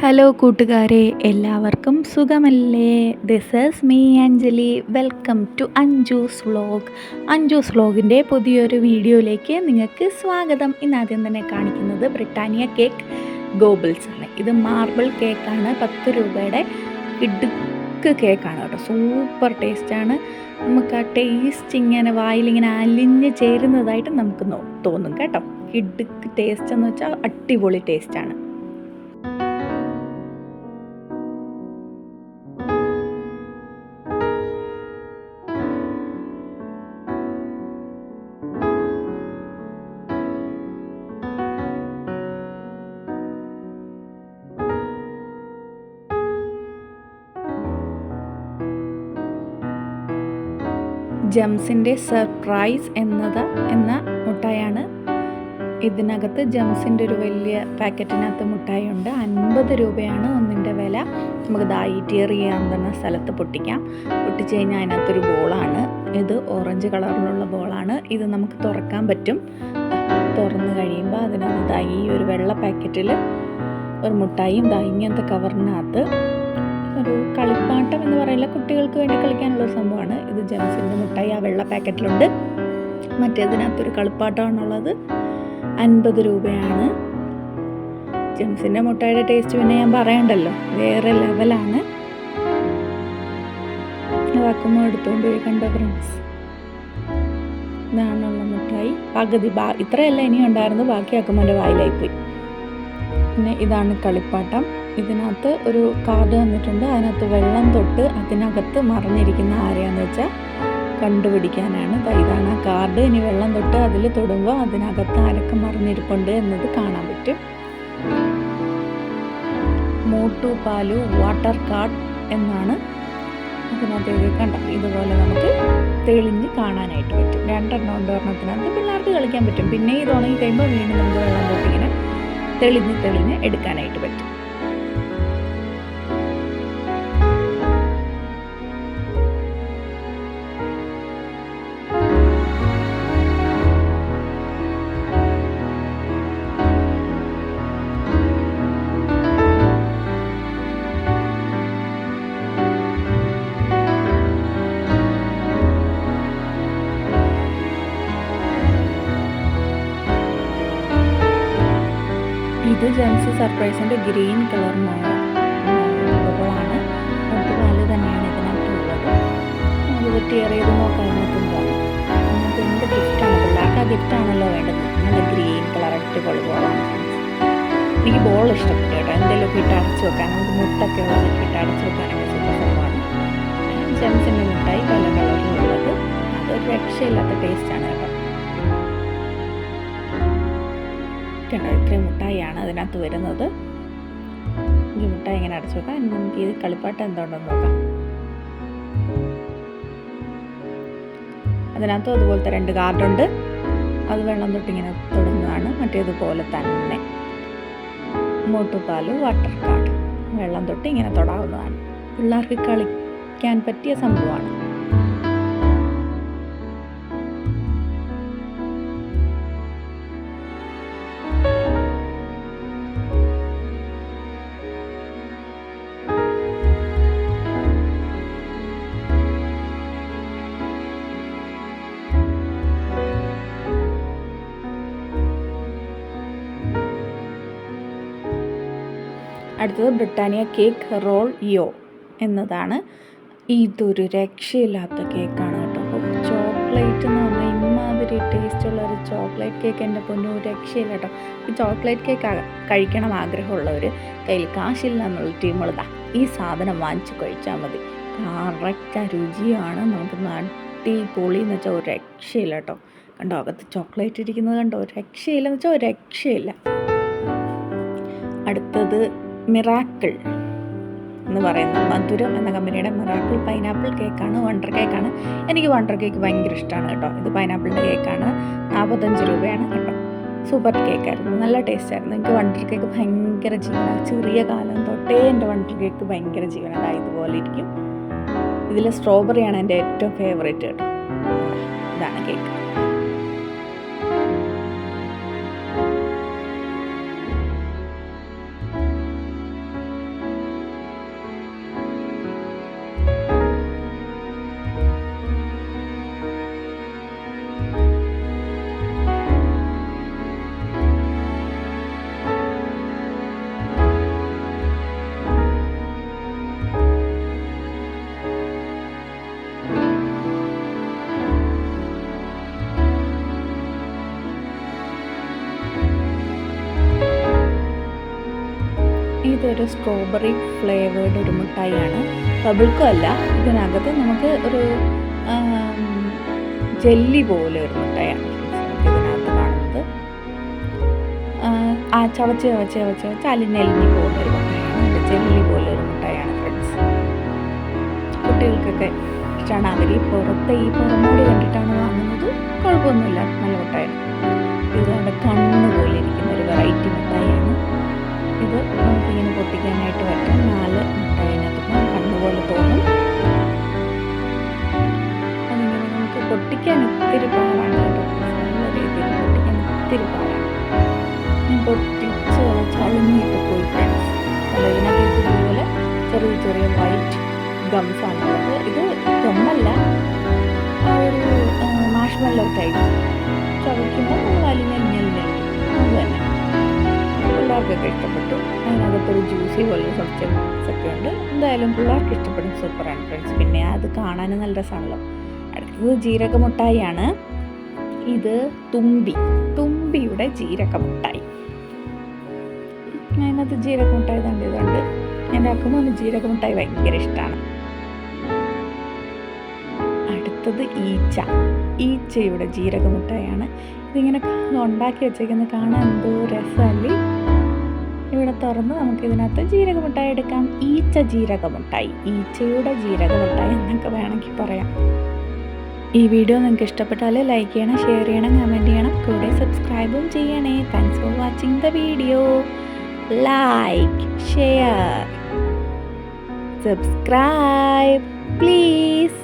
Hello കൂട്ടുകാരെ. എല്ലാവർക്കും സുഖമല്ലേ? This is me Anjali welcome to Anju's vlog Anju's വ്ളോഗിന്റെ പുതിയൊരു വീഡിയോയിലേക്ക് നിങ്ങൾക്ക് സ്വാഗതം. ഇന്ന് ആദ്യം തന്നെ കാണിക്കുന്നത് ബ്രിട്ടാനിയ കേക്ക് ഗോബിൾസ് ആണ്. ഇത് മാർബിൾ കേക്കാണ് പത്ത് രൂപയുടെ ഇടുക്ക് കേക്കാണ് കേട്ടോ. സൂപ്പർ ടേസ്റ്റാണ് നമുക്ക് ആ ടേസ്റ്റ് ഇങ്ങനെ വായിലിങ്ങനെ അലിഞ്ഞ് ചേരുന്നതായിട്ട് നമുക്ക് തോന്നും കേട്ടോ. ഇടുക്ക് ടേസ്റ്റ് എന്ന് വെച്ചാൽ അടിപൊളി ടേസ്റ്റാണ് ജംസിന്റെ സർപ്രൈസ് എന്നത് എന്ന മുട്ടായാണ്. ഇതിനകത്ത് ജംസിന്റെ ഒരു വലിയ പാക്കറ്റിനകത്ത് മുട്ടായി ഉണ്ട് അൻപത് രൂപയാണ് ഒന്നിന്റെ വില. നമുക്ക് ദായിറ്റിയർ ചെയ്യാൻ തന്നെ സ്ഥലത്ത് പൊട്ടിക്കാം. പൊട്ടിച്ച് കഴിഞ്ഞാൽ അതിനകത്തൊരു ബോളാണ്. ഇത് ഓറഞ്ച് കളറിലുള്ള ബോളാണ്. ഇത് നമുക്ക് തുറക്കാൻ പറ്റും. തുറന്ന് കഴിയുമ്പോൾ അതിനകത്ത് ഈ ഒരു വെള്ള പാക്കറ്റിൽ ഒരു മുട്ടായിയും ദാ ഇങ്ങനത്തെ കവറിനകത്ത് ഒരു കളിപ്പാട്ടം എന്ന് പറയുന്നത് കുട്ടികൾക്ക് വേണ്ടി കളിക്കാനുള്ള സംഭവമാണ്. ഇത് ജംസിന്റെ മുട്ടായി ആ വെള്ള പാക്കറ്റിലുണ്ട്. മറ്റേതിനകത്തൊരു കളിപ്പാട്ടമാണുള്ളത്. അൻപത് രൂപയാണ്. ജംസിന്റെ മുട്ടായിയുടെ ടേസ്റ്റ് പിന്നെ ഞാൻ പറയണ്ടല്ലോ. വേറെ ലെവലാണ് വാക്കുമ്പോൾ എടുത്തുകൊണ്ട് പോയി കണ്ടോ ഫ്രണ്ട്സ് ഇതാണുള്ള മുട്ടായി. പകുതി ബാ ഇത്രയല്ല ഇനി ഉണ്ടായിരുന്നു ബാക്കി ആക്കുമ്പോൾ വായിലായിപ്പോയി. പിന്നെ ഇതാണ് കളിപ്പാട്ടം. ഇതിനകത്ത് ഒരു കാർഡ് തന്നിട്ടുണ്ട്. അതിനകത്ത് വെള്ളം തൊട്ട് അതിനകത്ത് മറിഞ്ഞിരിക്കുന്ന ആരെയാന്ന് വെച്ചാൽ കണ്ടുപിടിക്കാനാണ്. ഇതാണ് ആ കാർഡ്. ഇനി വെള്ളം തൊട്ട് അതിൽ തൊടുമ്പോൾ അതിനകത്ത് ആരൊക്കെ മറിഞ്ഞിരിപ്പുണ്ട് എന്നത് കാണാൻ പറ്റും. മോട്ടു പാലു വാട്ടർ കാർഡ് എന്നാണ് അതിനകത്ത് കണ്ട ഇതുപോലെ നമുക്ക് തെളിഞ്ഞ് കാണാനായിട്ട് പറ്റും. രണ്ടെണ്ണം ഉണ്ട് ഒരെണ്ണത്തിനകത്ത്. പിള്ളേർക്ക് കളിക്കാൻ പറ്റും. പിന്നെ ഇത് ഉണങ്ങി കഴിയുമ്പോൾ വീണ്ടും നമുക്ക് വെള്ളം തൊട്ടിങ്ങനെ തെളിഞ്ഞ് തെളിഞ്ഞ് എടുക്കാനായിട്ട് പറ്റും. ജെൻസ് സർപ്രൈസിന്റെ ഗ്രീൻ കളർ മോളാണ് പാൽ തന്നെയാണ് ഇതിനകത്തുള്ളത്. ഇത് ടിയർ ചെയ്ത് നോക്കാൻ അതിനകത്തുണ്ടോ നമുക്ക് എന്ത് ഗിഫ്റ്റാണ് പിള്ളേർക്ക് ആ ഗിഫ്റ്റാണല്ലോ വേണ്ടത്. നല്ല ഗ്രീൻ കളർ അടിപൊളി ബോളാണ് എനിക്ക് ബോൾ ഇഷ്ടപ്പെട്ടു കേട്ടോ. എന്തെങ്കിലുമൊക്കെ ഇട്ട് അടച്ചു വെക്കാൻ. നമുക്ക് മുട്ടൊക്കെ ഉള്ളതൊക്കെ ഇട്ട് അടച്ചു വെക്കാനൊക്കെ സൂപ്പർ സംഭവമാണ് ജെൻസിന്റെ മുട്ടായി പല കളറിലുള്ളത് അതൊരു രക്ഷയില്ലാത്ത ടേസ്റ്റാണ് കേട്ടോ. കണ്ടോ ഇത്രയും മുട്ടായിയാണ് അതിനകത്ത് വരുന്നത്. ഈ മുട്ടായി ഇങ്ങനെ അടച്ചു വെക്കാം. നമുക്ക് ഈ കളിപ്പാട്ടം എന്തുണ്ടെന്ന് നോക്കാം. അതിനകത്തും അതുപോലത്തെ രണ്ട് കാർഡുണ്ട് അത് വെള്ളം തൊട്ടിങ്ങനെ തൊടുന്നതാണ്. മറ്റേതുപോലെ തന്നെ. മോട്ടുപാൽ വാട്ടർ കാർഡ് വെള്ളം തൊട്ട് ഇങ്ങനെ തൊടാവുന്നതാണ്. പിള്ളേർക്ക് കളിക്കാൻ പറ്റിയ സംഭവമാണ്. അടുത്തത് ബ്രിട്ടാനിയ കേക്ക് റോൾ യോ എന്നതാണ്. ഇതൊരു രക്ഷയില്ലാത്ത കേക്കാണ് കേട്ടോ. അപ്പോൾ ചോക്ലേറ്റ് എന്ന് പറഞ്ഞാൽ ഇമാതിരി ടേസ്റ്റുള്ള ഒരു ചോക്ലേറ്റ് കേക്ക് എന്റെ പൊന്നു രക്ഷയില്ല കേട്ടോ. ഈ ചോക്ലേറ്റ് കേക്ക് കഴിക്കണം ആഗ്രഹമുള്ളവർ കയ്യിൽ കാശില്ല എന്നുള്ള ടീമുള്ളതാ ഈ സാധനം വാങ്ങിച്ച് കഴിച്ചാൽ മതി. കറക്റ്റ് രുചിയാണ്. നമുക്ക് നട്ടി പൊളി എന്ന് വെച്ചാൽ ഒരു രക്ഷയില്ല കേട്ടോ. കണ്ടോ അകത്ത് ചോക്ലേറ്റ് ഇരിക്കുന്നത് കണ്ടോ? രക്ഷയില്ല എന്ന് വെച്ചാൽ ഒരു രക്ഷയില്ല. അടുത്തത് മിറാക്കിൾ എന്ന് പറയുന്നത് മധുരം എന്ന കമ്പനിയുടെ മിറാക്കിൾ പൈനാപ്പിൾ കേക്കാണ് വണ്ടർ കേക്കാണ്. എനിക്ക് വണ്ടർ കേക്ക് ഭയങ്കര ഇഷ്ടമാണ് കേട്ടോ. ഇത് പൈനാപ്പിളിന്റെ കേക്കാണ്. നാൽപ്പത്തഞ്ച് രൂപയാണ് കേട്ടോ. സൂപ്പർ കേക്കായിരുന്നു നല്ല ടേസ്റ്റ് ആയിരുന്നു. എനിക്ക് വണ്ടർ കേക്ക് ഭയങ്കര ജീവനാണ്. ചെറിയ കാലം തൊട്ടേ എന്റെ വണ്ടർ കേക്ക് ഭയങ്കര ജീവനാണ്. ഇതുപോലെ ഇരിക്കും. ഇതിൽ സ്ട്രോബെറിയാണ് എന്റെ ഏറ്റവും ഫേവറേറ്റ് കേട്ടോ. ഇതാണ് കേക്ക്. സ്ട്രോബെറി ഫ്ലേവേർഡ് ഒരു മിഠായിയാണ്. ബബിൾക്കും അല്ല ഇതിനകത്ത് നമുക്ക് ഒരു ജെല്ലി പോലെ ഒരു മിഠായിയാണ് ഇതിനകത്ത് കാണുന്നത്. ആ, ചവച്ച് ചവച്ച് ചവച്ച് ചവച്ച് അലിഞ്ഞലിഞ്ഞ് പോകുന്ന ഒരു മിഠായിയാണ്. ജെല്ലി പോലെ ഒരു മിഠായിയാണ് ഫ്രണ്ട്സ് കുട്ടികൾക്കൊക്കെ ഇഷ്ടമാണ് അവർ ഈ പുറത്തെ ഈ പുറമോട് കണ്ടിട്ടാണ് വാങ്ങുന്നത്? കുഴപ്പമൊന്നുമില്ല. നല്ല മിഠായി ഇതാണ് കണ്ണ് പോലെ ഇരിക്കുന്ന. ചെറിയ വൈറ്റ് എന്തായാലും പിള്ളേർക്ക് സൂപ്പറാണ് ഫ്രണ്ട്സ് പിന്നെ അത് കാണാനും നല്ല രസമാണല്ലോ. അടുത്തത് ജീരക മുട്ടായിയാണ് ഇത് തുമ്പി തുമ്പിയുടെ ജീരകമുട്ടായി. ഞാൻ അത് ജീരകമുട്ടായി തന്നെ ഇതുണ്ട് എന്റെ അക്കുമോന് ജീരകമുട്ടായി ഭയങ്കര ഇഷ്ടമാണ്. അടുത്തത് ഈച്ച. ഈച്ചയുടെ ജീരകമുട്ടായാണ്. ഇതിങ്ങനെ ഉണ്ടാക്കി വെച്ചേക്കുന്നത് കാണാൻ എന്തോ രസമല്ലേ? ഇവിടെ തുറന്ന് നമുക്ക് ഇതിനകത്ത് ജീരകമുട്ടായി എടുക്കാം. ഈച്ച ജീരകമുട്ടായി. ഈച്ചയുടെ ജീരകമുട്ടായി എന്നൊക്കെ വേണമെങ്കിൽ പറയാം. ഈ വീഡിയോ നിങ്ങൾക്ക് ഇഷ്ടപ്പെട്ടാൽ ലൈക്ക് ചെയ്യണം ഷെയർ ചെയ്യണം കമന്റ് ചെയ്യണം. കൂടെ സബ്സ്ക്രൈബും ചെയ്യണേ. Thanks for watching the video like share subscribe please